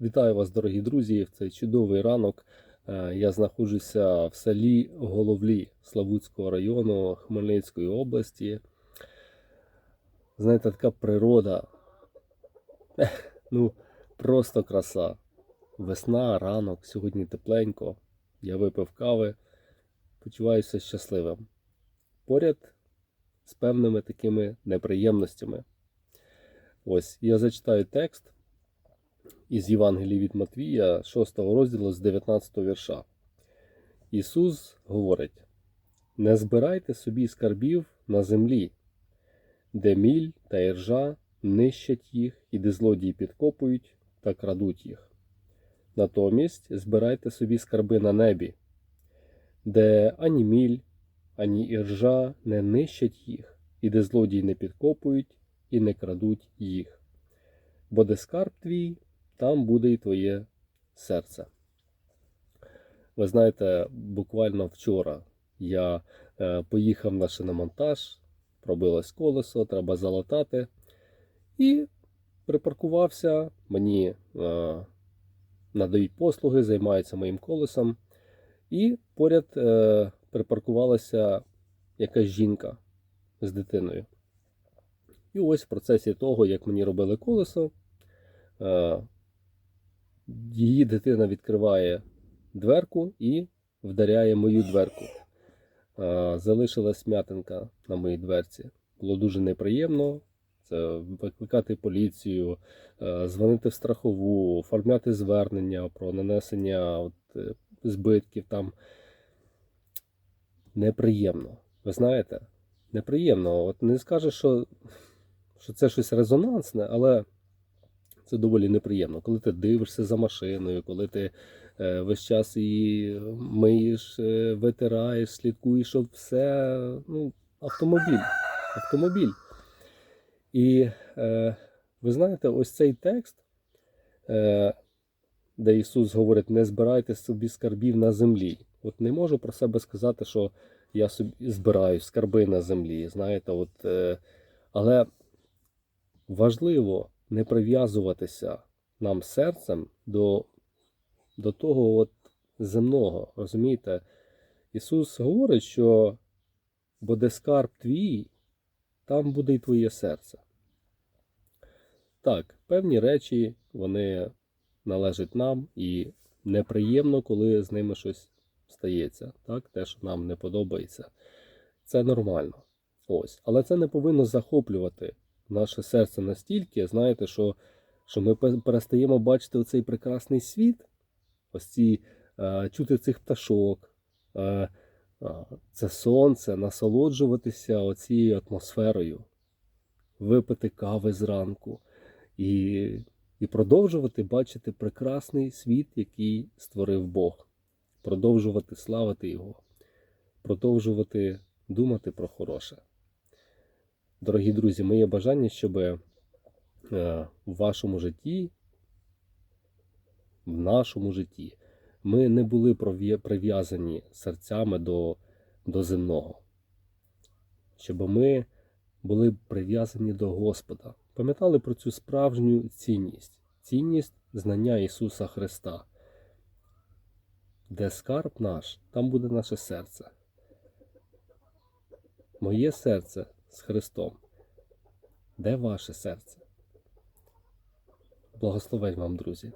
Вітаю вас, дорогі друзі, в цей чудовий ранок. Е, Я знаходжуся в селі Головлі Славутського району Хмельницької області. Знаєте, така природа. Ну, просто краса. Весна, ранок, сьогодні тепленько. Я випив кави, почуваюся щасливим. Поряд з певними такими неприємностями. Ось, я зачитаю текст із Євангелії від Матвія, 6 розділу з 19 вірша. Ісус говорить: Не збирайте собі скарбів на землі, де міль та іржа нищать їх, і де злодії підкопують та крадуть їх. Натомість збирайте собі скарби на небі, де ані міль, ані іржа не нищать їх, і де злодії не підкопують і не крадуть їх. Бо де скарб твій, там буде і твоє серце. Ви знаєте, буквально вчора я е, поїхав на шиномонтаж, пробилось колесо, треба залатати. І припаркувався. Мені е, надають послуги, займаються моїм колесом. І поряд е, припаркувалася якась жінка з дитиною. І ось в процесі того, як мені робили колесо, її дитина відкриває дверку і вдаряє мою дверку. Залишилась м'ятинка на моїй дверці. Було дуже неприємно. Це викликати поліцію, е, дзвонити в страхову, оформляти звернення про нанесення от, е, збитків там. Неприємно. Ви знаєте? Неприємно. От не скажеш, що, що це щось резонансне, але це доволі неприємно. Коли ти дивишся за машиною, коли ти е, весь час її миєш, е, витираєш, слідкуєш, щоб все. Ну, автомобіль. Автомобіль. І е, ви знаєте, ось цей текст, де Ісус говорить: не збирайте собі скарбів на землі. От не можу про себе сказати, що я собі збираю скарби на землі. Знаєте, от, але важливо не прив'язуватися нам серцем до, до того от земного. Розумієте? Ісус говорить, що бо де скарб твій, там буде і твоє серце. Так, певні речі вони належать нам, і неприємно, коли з ними щось стається. Так? Те, що нам не подобається. Це нормально. Ось. Але це не повинно захоплювати наше серце настільки, знаєте, що, що ми перестаємо бачити оцей прекрасний світ, ось ці, е, чути цих пташок. Е, це сонце, насолоджуватися оцією атмосферою, випити кави зранку і, і продовжувати бачити прекрасний світ, який створив Бог, продовжувати славити Його, продовжувати думати про хороше. Дорогі друзі, моє бажання, щоб е, в вашому житті, в нашому житті, ми не були прив'язані серцями до, до земного, щоб ми були прив'язані до Господа, пам'ятали про цю справжню цінність, цінність знання Ісуса Христа. Де скарб наш, там буде наше серце. Моє серце з Христом. Де ваше серце? Благословень вам, друзі!